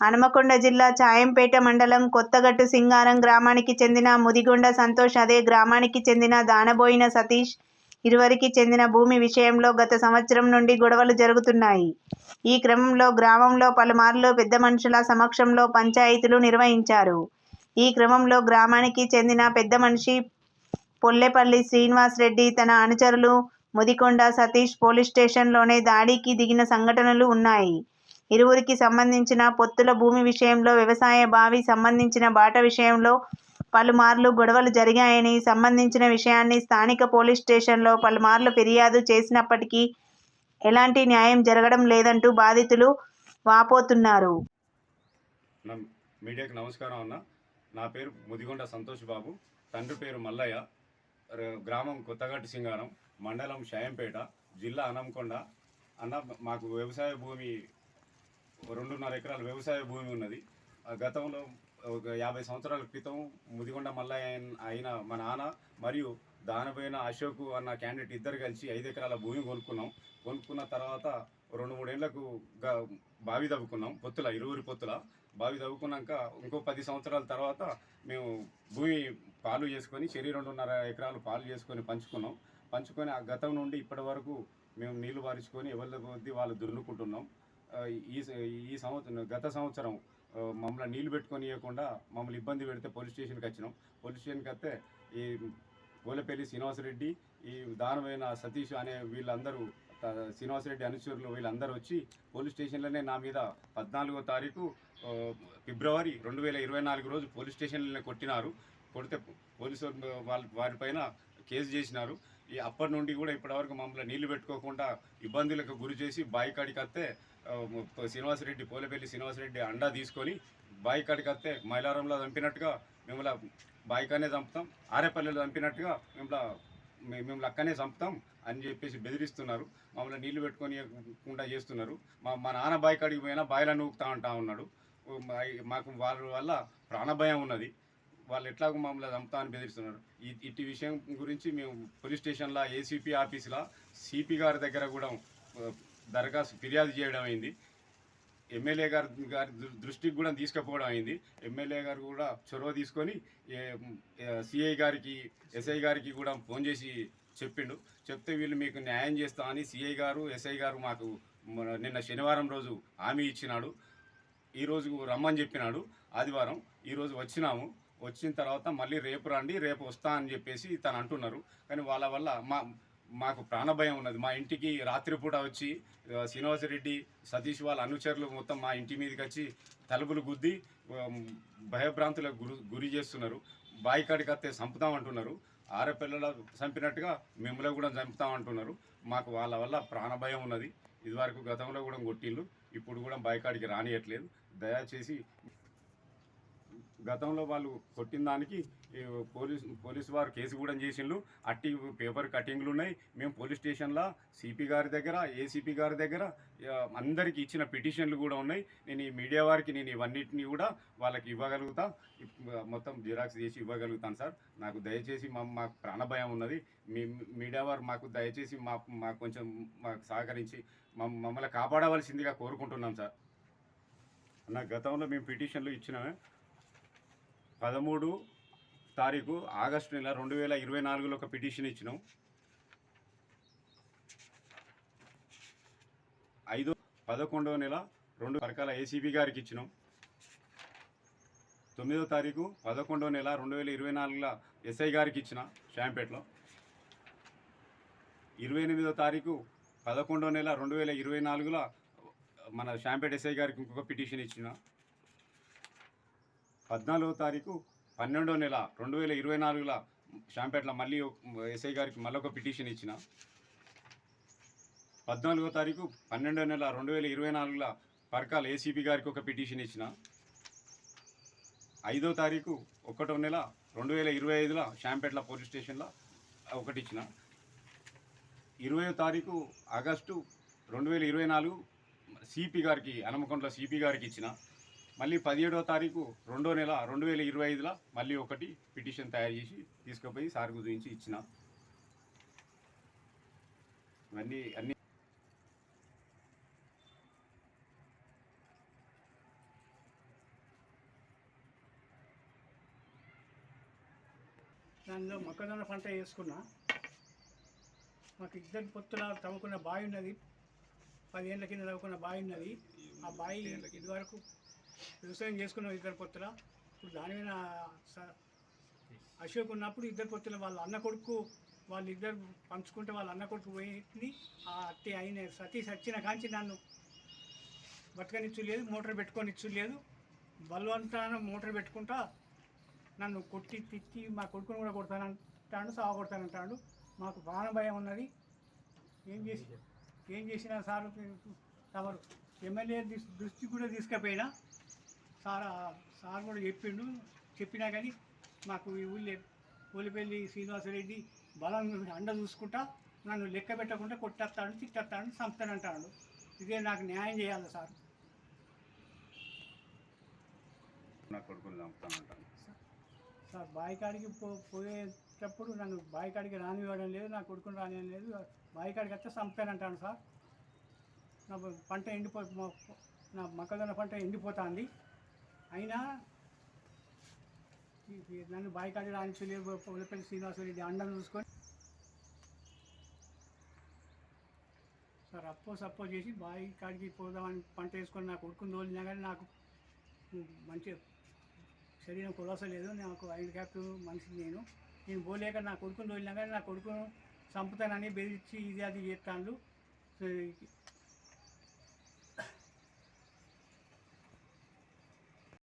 హనుమకొండ జిల్లా చాయంపేట మండలం కొత్తగట్టు సింగారం గ్రామానికి చెందిన ముదిగొండ సంతోష్ అదే గ్రామానికి చెందిన దానబోయిన సతీష్ ఇరువరికి చెందిన భూమి విషయంలో గత సంవత్సరం నుండి గొడవలు జరుగుతున్నాయి. ఈ క్రమంలో గ్రామంలో పలుమార్లు పెద్ద మనుషుల సమక్షంలో పంచాయతీలు నిర్వహించారు. ఈ క్రమంలో గ్రామానికి చెందిన పెద్ద మనిషి పొల్లెపల్లి శ్రీనివాస్ రెడ్డి తన అనుచరులు ముదికొండ సతీష్ పోలీస్ స్టేషన్లోనే దాడికి దిగిన సంఘటనలు ఉన్నాయి. ఇరువురికి సంబంధించిన పొత్తుల భూమి విషయంలో వ్యవసాయ బావి సంబంధించిన బాట విషయంలో పలుమార్లు గొడవలు జరిగాయని సంబంధించిన విషయాన్ని స్థానిక పోలీస్ స్టేషన్లో పలుమార్లు ఫిర్యాదు చేసినప్పటికీ ఎలాంటి న్యాయం జరగడం లేదంటూ బాధితులు వాపోతున్నారు. నా మీడియాకి నమస్కారం అన్న. నా పేరు ముదిగొండ సంతోష్ బాబు. తండ్రి పేరు మల్లయ్య. గ్రామం కొత్తగట్టు సింగారం. మండలం షాయంపేట జిల్లా అనంకొండ. అన్న మాకు వ్యవసాయ భూమి రెండున్నర ఎకరాల వ్యవసాయ భూమి ఉన్నది. ఆ గతంలో ఒక యాభై సంవత్సరాల క్రితం ముదిగొండ మల్లయ్య అయిన- మా నాన్న మరియు దానిపైన అశోక్ అన్న క్యాండిడేట్ ఇద్దరు కలిసి ఐదు ఎకరాల భూమి కొనుక్కున్నాం. కొనుక్కున్న తర్వాత రెండు మూడేళ్ళకు బావి తవ్వుకున్నాం. పొత్తుల ఇరువురి పొత్తుల బావి తవ్వుకున్నాక ఇంకో పది సంవత్సరాల తర్వాత మేము భూమి పాలు చేసుకొని చెరి రెండున్నర ఎకరాలు పాలు చేసుకొని పంచుకున్నాం. పంచుకొని ఆ గతం నుండి ఇప్పటి వరకు మేము నీళ్ళు పారించుకొని ఎవరి కొద్దీ వాళ్ళు దున్నుకుంటున్నాం. ఈ ఈ సంవత్సరం గత సంవత్సరం మమ్మల్ని నీళ్ళు పెట్టుకొని ఇవ్వకుండా మమ్మల్ని ఇబ్బంది పెడితే పోలీస్ స్టేషన్కి వచ్చినాం. పోలీస్ స్టేషన్కి వస్తే ఈ గోలపల్లి శ్రీనివాసరెడ్డి ఈ దానమైన సతీష్ అనే వీళ్ళందరూ శ్రీనివాసరెడ్డి అనుచరులు వీళ్ళందరూ వచ్చి పోలీస్ స్టేషన్లోనే నా మీద పద్నాలుగో తారీఖు ఫిబ్రవరి రెండు వేల ఇరవై నాలుగు రోజు పోలీస్ స్టేషన్లోనే కొట్టినారు. కొడితే పోలీసు వాళ్ళ వారిపైన కేసు చేసినారు. ఈ అప్పటి నుండి కూడా ఇప్పటివరకు మమ్మల్ని నీళ్ళు పెట్టుకోకుండా ఇబ్బందులకు గురి చేసి బాయికాడికి వస్తే శ్రీనివాసరెడ్డి పోలేపల్లి శ్రీనివాసరెడ్డి అండా తీసుకొని బాయి కాడికి వస్తే మైలారంలో చంపినట్టుగా మిమ్మల్ని బాయికానే చంపుతాం ఆరేపల్లిలో చంపినట్టుగా మిమ్మల్ని మిమ్మల్ని అక్కనే చంపుతాం అని చెప్పేసి బెదిరిస్తున్నారు. మమ్మల్ని నీళ్ళు పెట్టుకొని చేస్తున్నారు. మా మా నాన్న బాయి కాడికి పోయినా బాయిలో నూకుతా అంటా ఉన్నాడు. మాకు వాళ్ళ వల్ల ప్రాణభయం ఉన్నది. వాళ్ళు ఎట్లాగో మమ్మల్ని చంపుతా అని బెదిరిస్తున్నారు. ఇట్టి విషయం గురించి మేము పోలీస్ స్టేషన్లో ఏసీపీ ఆఫీసులో సిపి గారి దగ్గర కూడా దరఖాస్తు ఫిర్యాదు చేయడం అయింది. ఎమ్మెల్యే గారు గారి దృష్టికి కూడా తీసుకుపోవడం అయింది. ఎమ్మెల్యే గారు కూడా చొరవ తీసుకొని సిఐ గారికి ఎస్ఐ గారికి కూడా ఫోన్ చేసి చెప్పిండు. చెప్తే వీళ్ళు మీకు న్యాయం చేస్తా అని సిఐ గారు ఎస్ఐ గారు మాకు నిన్న శనివారం రోజు హామీ ఇచ్చినాడు. ఈరోజు రమ్మని చెప్పినాడు ఆదివారం. ఈరోజు వచ్చినాము. వచ్చిన తర్వాత మళ్ళీ రేపు రండి రేపు వస్తా అని చెప్పేసి తను అంటున్నారు. కానీ వాళ్ళ వల్ల మా మాకు ప్రాణభయం ఉన్నది. మా ఇంటికి రాత్రిపూట వచ్చి శ్రీనివాసరెడ్డి సతీష్ వాళ్ళ అనుచరులు మొత్తం మా ఇంటి మీదకి వచ్చి తలుపులు గుద్ది భయభ్రాంతులకు గురి గురి చేస్తున్నారు. బాయి కాడికి వస్తే చంపుతామంటున్నారు ఆడపిల్లల చంపినట్టుగా మిమ్మల్ని కూడా చంపుతామంటున్నారు మాకు వాళ్ళ వల్ల ప్రాణభయం ఉన్నది. ఇదివరకు గతంలో కూడా కొట్టిళ్ళు ఇప్పుడు కూడా బాయికాడికి రానియట్లేదు. దయచేసి గతంలో వాళ్ళు కొట్టిన దానికి పోలీస్ పోలీసు వారు కేసు కూడా చేసిండ్రు. అట్టి పేపర్ కటింగ్లు ఉన్నాయి. మేము పోలీస్ స్టేషన్లో సిపి గారి దగ్గర ఏసీపీ గారి దగ్గర అందరికి అందరికీ ఇచ్చిన పిటిషన్లు కూడా ఉన్నాయి. నేను ఈ మీడియా వారికి నేను ఇవన్నిటిని కూడా వాళ్ళకి ఇవ్వగలుగుతా. మొత్తం జిరాక్స్ చేసి ఇవ్వగలుగుతాను సార్. నాకు దయచేసి మా మాకు ప్రాణభయం ఉన్నది. మీ మీడియా వారు మాకు దయచేసి మా మాకు కొంచెం మాకు సహకరించి మమ్- మమ్మల్ని కాపాడవలసిందిగా కోరుకుంటున్నాం సార్. నా గతంలో మేము పిటిషన్లు ఇచ్చినామే. పదమూడు తారీఖు ఆగస్టు నెల రెండు వేల ఇరవై నాలుగులో ఒక పిటిషన్ ఇచ్చినాం. ఐదు పదకొండవ నెల రెండు రకాల ఏసీబీ గారికి ఇచ్చినాం. తొమ్మిదో తారీఖు పదకొండవ నెల రెండు వేల ఇరవై నాలుగులో ఎస్ఐ గారికి ఇచ్చిన షాంపేటలో ఇరవై ఎనిమిదో తారీఖు పదకొండవ నెల రెండు వేల ఇరవై నాలుగులో మన షాంపేట ఎస్ఐ గారికి ఇంకొక పిటిషన్ ఇచ్చిన. పద్నాలుగో తారీఖు పన్నెండో నెల రెండు వేల ఇరవై నాలుగుల షాంపేటలో మళ్ళీ ఎస్ఐ గారికి మళ్ళీ ఒక పిటిషన్ ఇచ్చిన. పద్నాలుగో తారీఖు పన్నెండో నెల రెండు వేల ఇరవై నాలుగుల పరకాల ఏసీపీ గారికి ఒక పిటిషన్ ఇచ్చిన. ఐదో తారీఖు ఒకటో నెల రెండు వేల ఇరవై ఐదుల షాంపేటల పోలీస్ స్టేషన్లో ఒకటి ఇచ్చిన. ఇరవయో తారీఖు ఆగస్టు రెండు వేల ఇరవై నాలుగు సిపి గారికి హనుమకొండలో సిపి గారికి ఇచ్చిన. మళ్ళీ పదిహేడో తారీఖు రెండో నెల రెండు వేల ఇరవై ఐదులో మళ్ళీ ఒకటి పిటిషన్ తయారు చేసి తీసుకుపోయి సార్ గురించి ఇచ్చిన. ఇవన్నీ అన్ని దానిలో మొక్కజొన్న పంట వేసుకున్నా. మాకు ఇద్దరు పొత్తుల తవ్వుకున్న బావి ఉన్నది. పదిహేండ్ల కింద తవ్వుకున్న బావి ఉన్నది. ఆ బావి ఇదివరకు వ్యవసాయం చేసుకున్న ఇద్దరు పొత్తుల. ఇప్పుడు దాని మీద స- అశోక్ ఉన్నప్పుడు ఇద్దరు పొత్తుల వాళ్ళ అన్న కొడుకు వాళ్ళిద్దరు పంచుకుంటే వాళ్ళ అన్న కొడుకు పోయింది. ఆ అట్టి అయిన సతీష్ వచ్చిన కాంచి నన్ను బతకనిచ్చు లేదు మోటార్ పెట్టుకొనిచ్చు లేదు బలవంతాన మోటార్ పెట్టుకుంటా నన్ను కొట్టి తిట్టి మా కొడుకుని కూడా కొడతానంటాడు సావ కొడతానంటాడు. మాకు ప్రాణ భయం ఉన్నది. ఏం చేసి ఏం చేసినా సార్ తమరు ఎమ్మెల్యే దృష్టి- కూడా తీసుకుపోయినా సార్ సార్ కూడా చెప్పిండు. చెప్పినా కానీ మాకు ఈ ఊళ్ళో ఊలిపల్లి శ్రీనివాసరెడ్డి బలం అండ చూసుకుంటా నన్ను లెక్క పెట్టకుండా కొట్టేస్తాడు తిట్టేస్తాడు చంపుతానంటాడు ఇదే నాకు న్యాయం చేయాలి సార్. నా కొడుకుని చంపుతానంటాను సార్ బాయికాడికి పో పోయేటప్పుడు నన్ను బాయికాడికి రానివ్వడం లేదు నా కొడుకుని రానివ్వడం లేదు. బాయికాడికి వస్తే చంపానంటాను సార్. నా పంట ఎండిపో నా మొక్కజొన్న పంట ఎండిపోతుంది. అయినా ఈ- ఈ నన్ను బాయికాడి రాణించలేదు పులపల్లి శ్రీనివాసరెడ్డి అండను చూసుకొని సార్ అప్పో సప్పో చేసి బావి కాడికి పోదామని పంట వేసుకొని నాకు కొడుకుని తోలినా కానీ నాకు మంచి శరీరం కులసలేదు నాకు ఐదు క్యాప్ నేను. నేను పోలేక నా కొడుకుని తోలినా కానీ నా కొడుకును చంపుతానని బెదిరించి ఇది అది చేస్తాను